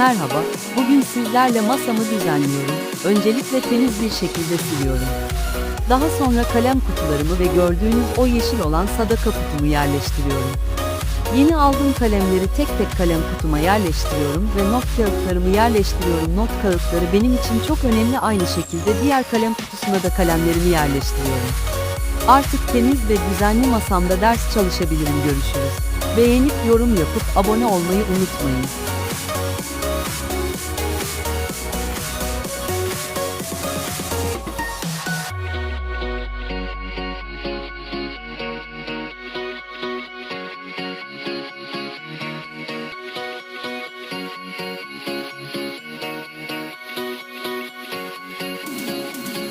Merhaba, bugün sizlerle masamı düzenliyorum. Öncelikle temiz bir şekilde siliyorum. Daha sonra kalem kutularımı ve gördüğünüz o yeşil olan sadaka kutumu yerleştiriyorum. Yeni aldığım kalemleri tek tek kalem kutuma yerleştiriyorum ve not kağıtlarımı yerleştiriyorum. Not kağıtları benim için çok önemli aynı şekilde diğer kalem kutusuna da kalemlerimi yerleştiriyorum. Artık temiz ve düzenli masamda ders çalışabilirim görüşürüz. Beğenip yorum yapıp abone olmayı unutmayın.